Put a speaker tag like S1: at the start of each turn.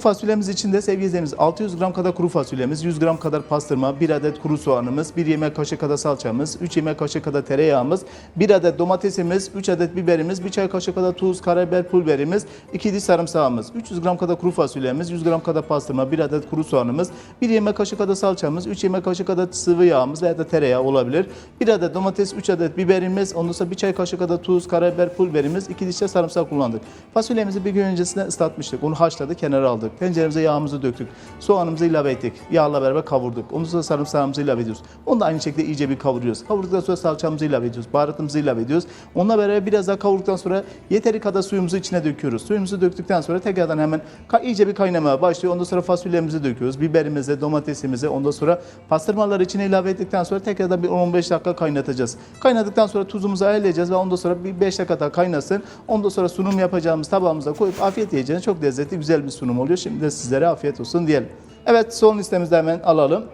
S1: Fasulyemiz içinde sevgili izleyicilerimiz 600 gram kadar kuru fasulyemiz, 100 gram kadar pastırma, 1 adet kuru soğanımız, 1 yemek kaşığı kadar salçamız, 3 yemek kaşığı kadar tereyağımız, 1 adet domatesimiz, 3 adet biberimiz, 1 çay kaşığı kadar tuz, karabiber, pul biberimiz, 2 diş sarımsağımız, 300 gram kadar kuru fasulyemiz, 100 gram kadar pastırma, 1 adet kuru soğanımız, 1 yemek kaşığı kadar salçamız, 3 yemek kaşığı kadar sıvı yağımız veya da tereyağı olabilir. 1 adet domates, 3 adet biberimiz, ondan sonra 1 çay kaşığı kadar tuz, karabiber, pul biberimiz, 2 diş sarımsak kullandık. Fasulyemizi bir gün öncesinde ıslatmıştık. Onu haşladık, kenara aldık. Tenceremize yağımızı döktük. Soğanımızı ilave ettik. Yağla beraber kavurduk. Ondan sonra sarımsağımızı ilave ediyoruz. Onu da aynı şekilde iyice bir kavuruyoruz. Kavurduktan sonra salçamızı ilave ediyoruz. Baharatımızı ilave ediyoruz. Onunla beraber biraz daha kavurduktan sonra yeteri kadar suyumuzu içine döküyoruz. Suyumuzu döktükten sonra tekrardan hemen iyice bir kaynamaya başlıyor. Ondan sonra fasulyemizi döküyoruz. Biberimizi, domatesimizi, ondan sonra pastırmaları içine ilave ettikten sonra tekrardan bir 10-15 dakika kaynatacağız. Kaynadıktan sonra tuzumuzu ayarlayacağız ve ondan sonra bir 5 dakika daha kaynasın. Ondan sonra sunum yapacağımız tabağımıza koyup afiyet yiyeceğiniz çok lezzetli güzel bir sunum oluyor. Şimdi de sizlere afiyet olsun diyelim. Evet son listemizi de hemen alalım.